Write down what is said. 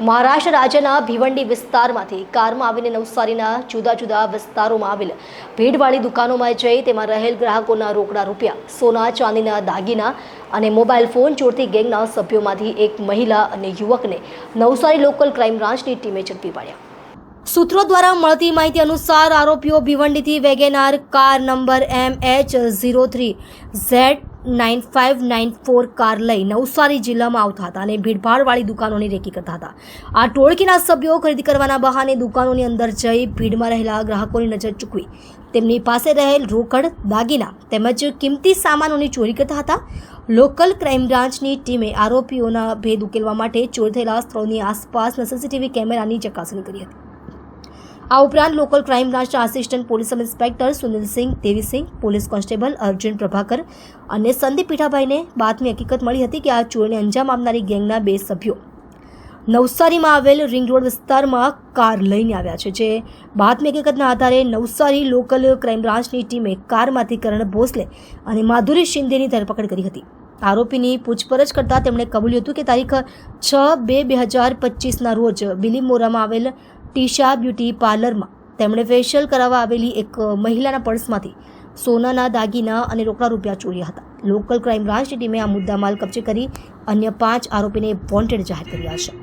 મહારાષ્ટ્ર રાજ્યના ભિવંડી વિસ્તારમાંથી કારમાં આવીને નવસારીના જુદા જુદા વિસ્તારોમાં આવેલ ભીડવાળી દુકાનોમાં જઈ તેમાં રહેલ ગ્રાહકોના રોકડા રૂપિયા, સોના, ચાંદીના દાગીના અને મોબાઈલ ફોન ચોરતી ગેંગના સભ્યોમાંથી એક મહિલા અને યુવકને નવસારી લોકલ ક્રાઇમ બ્રાન્ચની ટીમે ઝડપી પાડ્યા. સૂત્રો દ્વારા મળતી માહિતી અનુસાર આરોપીઓ ભિવંડીથી WagonR car number M H zero three Z nine five nine four car લઈ નવસારી જિલ્લામાં આવતા હતા અને ભીડભાડવાળી દુકાનોની રેકી કરતા હતા. આ ટોળકીના સભ્યો ખરીદી કરવાના બહાને દુકાનોની અંદર જઈ ભીડમાં રહેલા ગ્રાહકોની નજર ચૂકવી. તેમની પાસે રહેલ રોકડ, દાગીના તેમજ કિંમતી સામાનોની ચોરી કરતા હતા. લોકલ ક્રાઇમ બ્રાન્ચની ટીમે આરોપીઓના ભેદ ઉકેલવા માટે ચોરી થયેલા સ્થળોની આસપાસના સીસીટીવી કેમેરાની ચકાસણી કરી હતી. આ ઉપરાંત લોકલ ક્રાઇમ બ્રાન્ચના assistant police sub inspector Sunilsinh Devisinh police constable Arjun Prabhakar અને સંદીપ પીઠાભાઈને બાતમી હકીકત મળી હતી કે આ ચોરીને અંજામ આપનારી ગેંગના બે સભ્યો. નવસારીમાં આવેલ રિંગ રોડ વિસ્તારમાં કાર લઈને આવ્યા છે, જે બાતમી હકીકતના આધારે નવસારી લોકલ ક્રાઇમ બ્રાન્ચની ટીમે કારમાંથી કરણ ભોસલે અને માધુરી શિંદેની ધરપકડ કરી હતી. આરોપીની પૂછપરછ કરતાં તેમણે કબૂલ્યું હતું કે તારીખ છ બે બે હજાર પચીસના રોજ બિલીમોરામાં આવેલ ટીશા બ્યુટી પાર્લરમાં તેમણે ફેશિયલ કરાવવા આવેલી એક મહિલાના પર્સમાંથી સોનાના દાગીના અને રોકડા રૂપિયા ચોર્યા હતા. લોકલ ક્રાઇમ બ્રાન્ચની ટીમે આ મુદ્દામાલ કબજે કરી અન્ય પાંચ આરોપીને વોન્ટેડ જાહેર કર્યા છે.